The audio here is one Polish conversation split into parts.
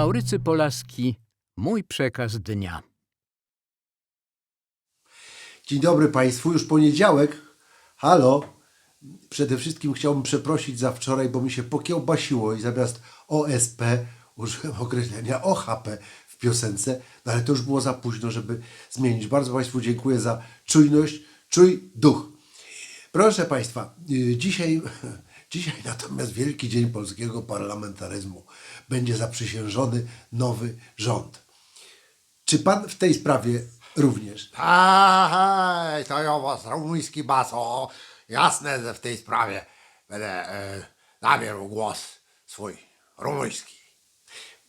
Maurycy Polaski, mój przekaz dnia. Dzień dobry Państwu, już poniedziałek. Halo. Przede wszystkim chciałbym przeprosić za wczoraj, bo mi się pokiełbasiło i zamiast OSP użyłem określenia OHP w piosence, no ale to już było za późno, żeby zmienić. Bardzo Państwu dziękuję za czujność, czuj duch. Proszę Państwa, y, dzisiaj, dzisiaj natomiast wielki dzień polskiego parlamentaryzmu. Będzie zaprzysiężony nowy rząd. Czy Pan w tej sprawie również? Hej, to ja was rumuński baso. Jasne, że w tej sprawie będę e, nabierał głos swój rumuński.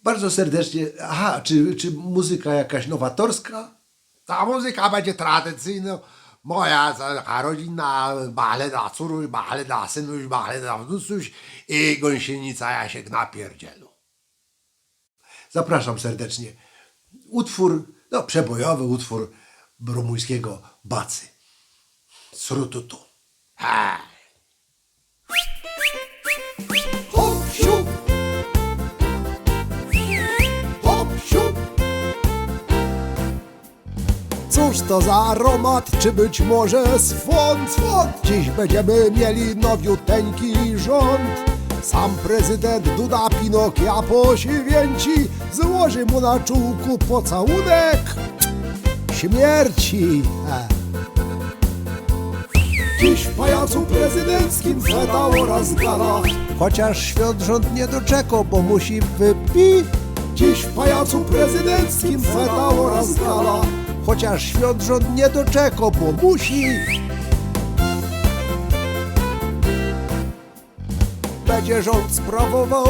Bardzo serdecznie. Aha, czy, czy muzyka jakaś nowatorska? Ta muzyka będzie tradycyjna. Moja taka rodzinna baleda córuś, baleda synuś, baleda wnucuś i gąsienica Jasiek na pierdzielu. Zapraszam serdecznie. Utwór, no przebojowy utwór rumuńskiego Bacy. Srututu. Hej. Cóż to za aromat, czy być może swąd? Dziś będziemy mieli nowiuteńki rząd. Sam prezydent Duda Pinokia poświęci, złoży mu na czółku pocałunek śmierci. E. Dziś w pajacu prezydenckim feta oraz gala Chociaż świąt rząd nie doczekał, bo musi wypić Dziś w pajacu prezydenckim feta oraz gala Chociaż świąt rząd nie doczekał, bo musi. Będzie rząd sprawował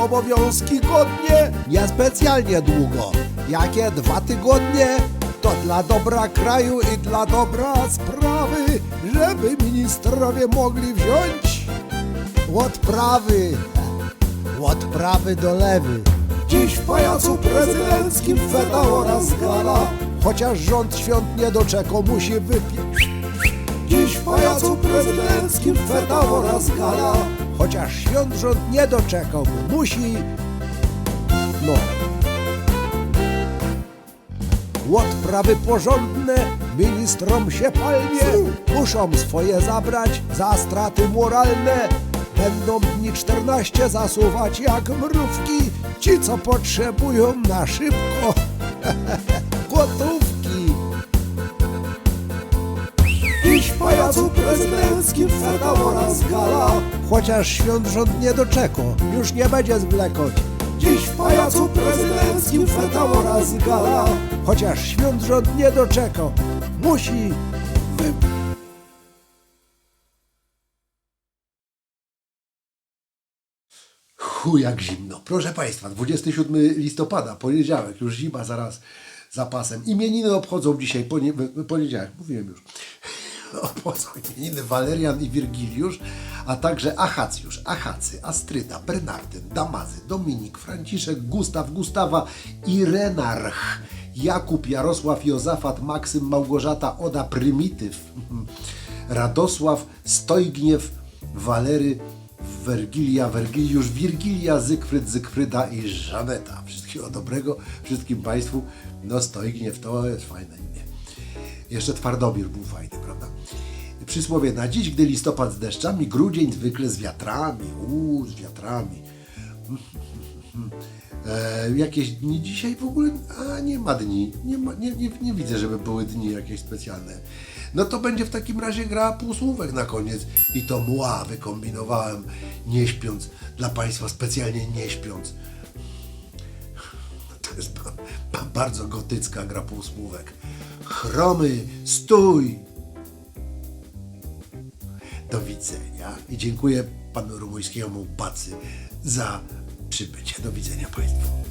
obowiązki godnie Niespecjalnie długo. Jakie dwa tygodnie to dla dobra kraju i dla dobra sprawy, żeby ministrowie mogli wziąć odprawy, odprawy do lewy. Dziś w pajacu prezydenckim feta oraz gala, chociaż rząd świąt nie doczekał, musi wypić. Dziś w pajacu prezydenckim feta oraz gala, chociaż świąt rząd nie doczekał, musi, no, Odprawy porządne ministrom się palnie. Muszą swoje zabrać za straty moralne. Będą dni 14 zasuwać jak mrówki. Ci co potrzebują na szybko Gotówki Dziś w pajacu prezydenckim feta oraz gala. Chociaż świąt rząd nie doczekał Już nie będzie zwlekać. Dziś w pajacu prezydenckim feta oraz gala. Chociaż świąt rząd nie doczekał Musi wy... Chuj jak zimno. Proszę Państwa, 27 listopada, poniedziałek, już zima zaraz za pasem. Imieniny obchodzą dzisiaj, ponie, poniedziałek, mówiłem już. Obchodzą imieniny Walerian i Wirgiliusz, a także Achacjusz, Achacy, Astryda, Bernardyn, Damazy, Dominik, Franciszek, Gustaw, Gustawa i Renarch. Jakub, Jarosław, Jozafat, Maksym, Małgorzata, Oda, Prymityw, Radosław, Stojgniew, Walery, Wergilia, Wergiliusz, Wirgilia, Zygfryd, Zygfryda i Żaneta. Wszystkiego dobrego wszystkim Państwu. No Stojgniew to jest fajne imię. Jeszcze Twardobir był fajny, prawda? Przysłowie na dziś, gdy listopad z deszczami, grudzień zwykle z wiatrami. Uuu, z wiatrami. E, jakieś dni dzisiaj w ogóle, a nie ma dni, nie, ma, nie, nie, nie widzę, żeby były dni jakieś specjalne. No to będzie w takim razie gra półsłówek na koniec i to mła wykombinowałem nie śpiąc, dla Państwa specjalnie nie śpiąc. To jest ba, ba, bardzo gotycka gra półsłówek. Chromy, stój! Do widzenia i dziękuję panu rumuńskiemu Bacy za przybycie. Do widzenia Państwu.